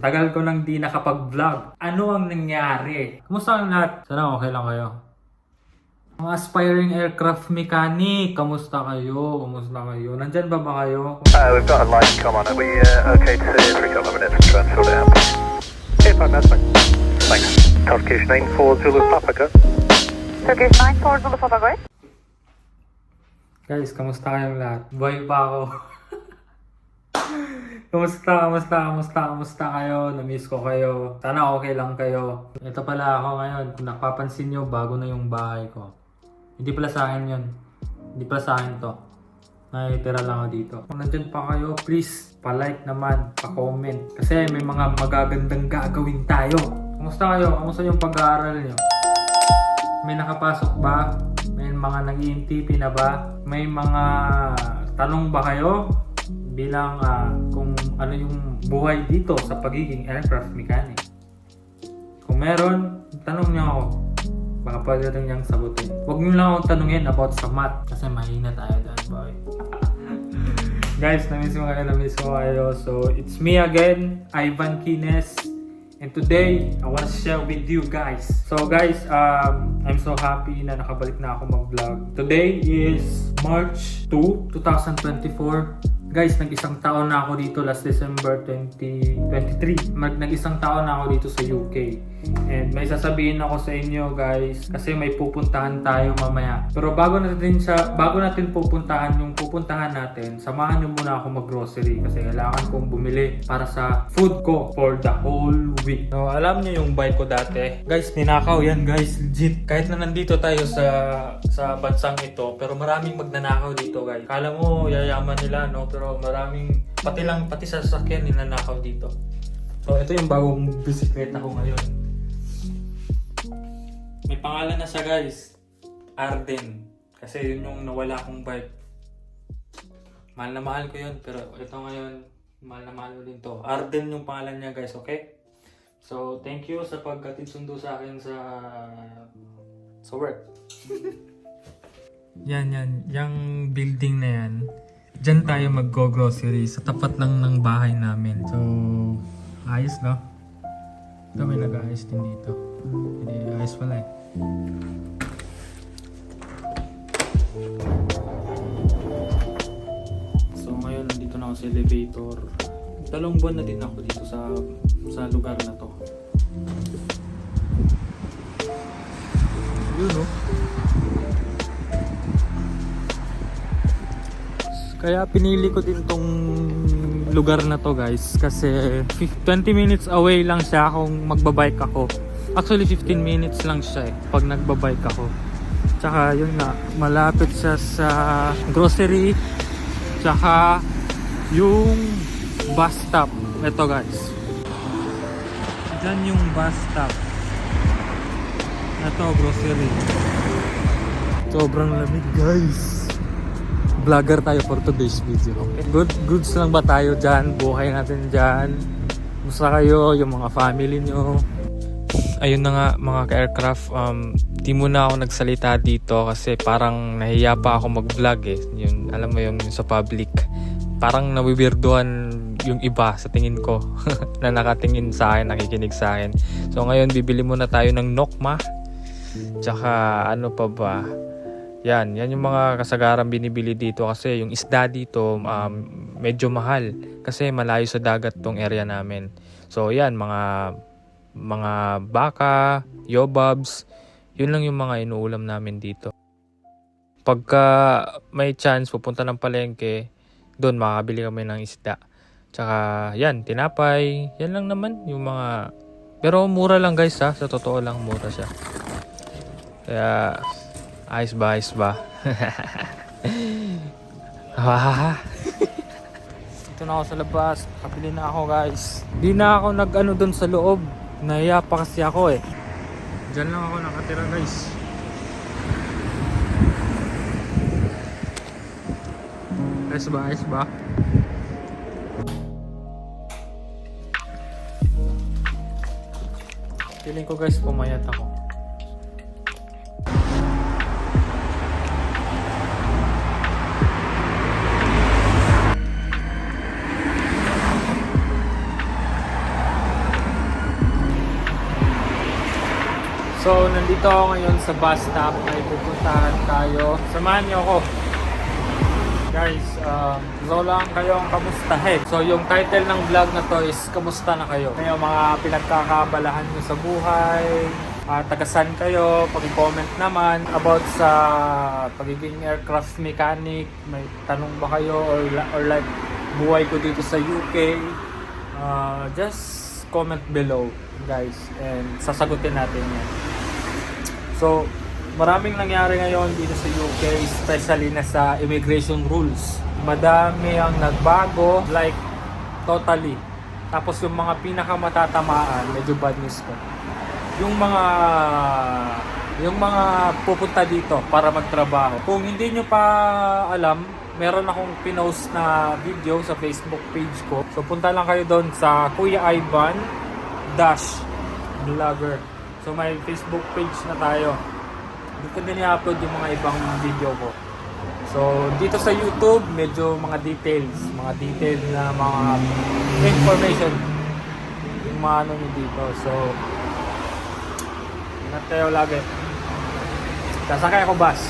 Tagal ko nang di nakapag-vlog. Ano ang nangyari? Kumusta ang lahat? Sana okay lang kayo. Mga aspiring aircraft mechanic, kamusta kayo? Kamusta kayo? Nandyan ba ba kayo? Uh, we've got a light come on. Are we uh, okay to three couple of minutes and transfer down? Fine, that's fine. Thanks. Turkish 94 Zulu Papa, go. Turkish 94 Zulu Papa, go ahead. Guys, kamusta kayong lahat? Buhay pa ako. kamusta, kamusta, kamusta, kamusta kayo? Namiss ko kayo. Sana okay lang kayo. Ito pala ako ngayon. Kung napapansin nyo, bago na yung bahay ko. Hindi pala sa akin yun. Hindi pala sa akin to. Nakitira lang ako dito. Kung nandyan pa kayo, please, pa-like naman, pa-comment. Kasi may mga magagandang gagawin tayo. Kamusta kayo? Kamusta yung pag-aaral nyo? May nakapasok ba? May mga nag na ba? May mga tanong ba kayo bilang ah, kung ano yung buhay dito sa pagiging aircraft mechanic? Kung meron, tanong niyo ako. Baka pwede rin niyang sagutin. Huwag niyo lang akong tanungin about sa math kasi mahina tayo doon, boy. Guys, namiss ko kayo, namiss ko kayo. So, it's me again, Ivan Kines. And today, I want to share with you guys. So guys, um, I'm so happy na nakabalik na ako mag-vlog. Today is March 2, 2024. Guys, nag-isang taon na ako dito last December 2023. Mag nag-isang taon na ako dito sa UK. And may sasabihin ako sa inyo guys kasi may pupuntahan tayo mamaya. Pero bago natin sa bago natin pupuntahan yung pupuntahan natin, samahan niyo muna ako mag-grocery kasi kailangan kong bumili para sa food ko for the whole week. No, alam niyo yung bike ko dati. Guys, ninakaw yan guys, legit. Kahit na nandito tayo sa sa bansang ito, pero maraming magnanakaw dito guys. Kala mo yayaman nila no, pero maraming pati lang pati sa sasakyan ninanakaw dito. So ito yung bagong bisikleta ko ngayon. May pangalan na siya guys. Arden. Kasi yun yung nawala kong bike. Mahal na mahal ko yun. Pero ito ngayon, mahal na mahal din to. Arden yung pangalan niya guys, okay? So, thank you sa pagkatid sundo sa akin sa sa work. yan, yan. Yung building na yan. Diyan tayo mag-go-grocery sa tapat lang ng bahay namin. So, ayos no? Ito may nag-ayos din dito. Hindi ayos pala eh. So ngayon nandito na ako sa elevator. Dalawang buwan na din ako dito sa sa lugar na to. Yun oh. Kaya pinili ko din tong lugar na to guys kasi fif- 20 minutes away lang siya kung magbabike ako. Actually 15 minutes lang siya eh pag nagbabike ako. Tsaka yun nga, malapit siya sa grocery tsaka yung bus stop. Ito guys. Diyan yung bus stop. Ito grocery. Sobrang lamig guys vlogger tayo for today's video. Good goods lang ba tayo dyan? Buhay natin dyan. Musta kayo? Yung mga family nyo? Ayun na nga mga ka-aircraft, um, di muna ako nagsalita dito kasi parang nahiya pa ako mag-vlog eh. Yun, alam mo yung, yung sa public. Parang nawibirduhan yung iba sa tingin ko na nakatingin sa akin, nakikinig sa akin. So ngayon bibili muna tayo ng Nokma. Tsaka ano pa ba? Yan, yan yung mga kasagaran binibili dito kasi yung isda dito um, medyo mahal kasi malayo sa dagat tong area namin. So yan, mga mga baka, yobabs, yun lang yung mga inuulam namin dito. Pagka may chance pupunta ng palengke, doon makakabili kami ng isda. Tsaka yan, tinapay, yan lang naman yung mga... Pero mura lang guys ha, sa totoo lang mura siya. Kaya Ayos ba, ayos ba? Ah. Ito na ako sa labas. Kapili na ako guys. Di na ako nag ano doon sa loob. Nahiya pa kasi ako eh. Diyan lang ako nakatira guys. Ayos ba, ayos ba? Feeling ko guys, pumayat ako. So, nandito ako ngayon sa bus stop. May pupuntahan tayo. Samahan niyo ako. Guys, um, gusto ko lang kayong kamustahin. So, yung title ng vlog na to is Kamusta na kayo? May mga pinagkakabalahan nyo sa buhay, uh, tagasan kayo, pag-comment naman about sa pagiging aircraft mechanic, may tanong ba kayo or, or like buhay ko dito sa UK, uh, just comment below guys and sasagutin natin yan. So, maraming nangyari ngayon dito sa UK, especially na sa immigration rules. Madami ang nagbago, like totally. Tapos yung mga pinakamatatamaan, medyo bad news ko. Yung mga yung mga pupunta dito para magtrabaho. Kung hindi nyo pa alam, meron akong pinost na video sa Facebook page ko. So punta lang kayo doon sa Kuya Ivan Dash Vlogger. So may Facebook page na tayo. Dito din i-upload yung mga ibang video ko. So dito sa YouTube, medyo mga details, mga details na mga information yung mga ano nyo dito. So ingat kayo lagi. Sasakay ako bus.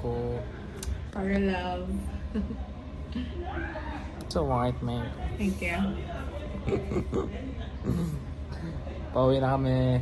Ko. Para love. It's a white man. Thank you. Pauwi na kami.